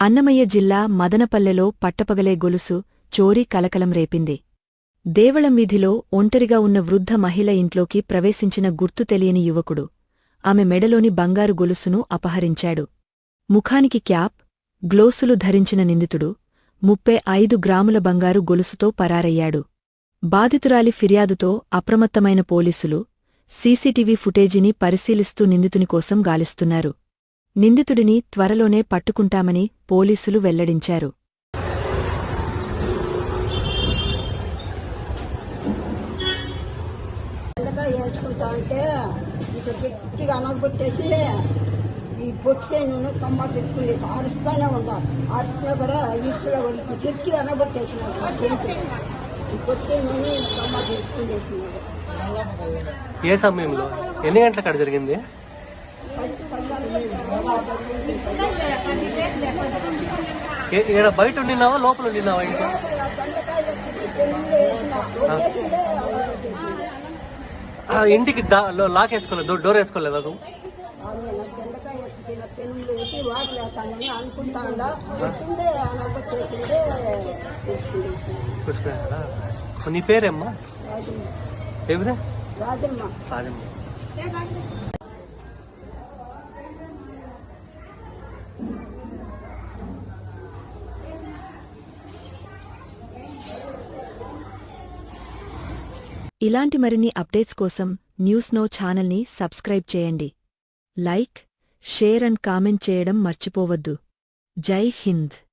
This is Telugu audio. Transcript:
అన్నమయ్య జిల్లా మదనపల్లెలో పట్టపగలే గొలుసు చోరీ కలకలం రేపింది. దేవళం వీధిలో ఒంటరిగా ఉన్న వృద్ధ మహిళ ఇంట్లోకి ప్రవేశించిన గుర్తు తెలియని యువకుడు. ఆమె మెడలోని బంగారు గొలుసును అపహరించాడు. ముఖానికి క్యాప్ గ్లోసులు ధరించిన నిందితుడు ముప్పై ఐదు గ్రాముల బంగారు గొలుసుతో పరారయ్యాడు. బాధితురాలి ఫిర్యాదుతో అప్రమత్తమైన పోలీసులు సీసీటీవీ ఫుటేజీని పరిశీలిస్తూ నిందితుని కోసం గాలిస్తున్నారు. నిందితుడిని త్వరలోనే పట్టుకుంటామని పోలీసులు వెల్లడించారు. చిన్నగా ఏడ్చుకుంటా అంటే ఇక గట్టిగా అనగబెట్టేసి ఈ పెట్టుకుని అరుస్తానే ఉన్నా. అరిసినా కూడా ఇరుసులో వరకు గట్టిగా ఈ ఏ సమయంలో? ఎన్ని గంటల కాడ జరిగింది? ఈడ బయట ఉండినావా లోపల ఉండినావా ఇంకా ఇంటికి లాక్ వేసుకోలేదు డోర్ వేసుకోలేదు అది నీ పేరేమ్మా? ఎవరే? రాజమ్మ. రాజమ్మ. ఇలాంటి మరిన్ని అప్డేట్స్ కోసం న్యూస్ నో ఛానల్ని సబ్స్క్రైబ్ చేయండి. లైక్ షేర్ అండ్ కామెంట్ చేయడం మర్చిపోవద్దు. జై హింద్.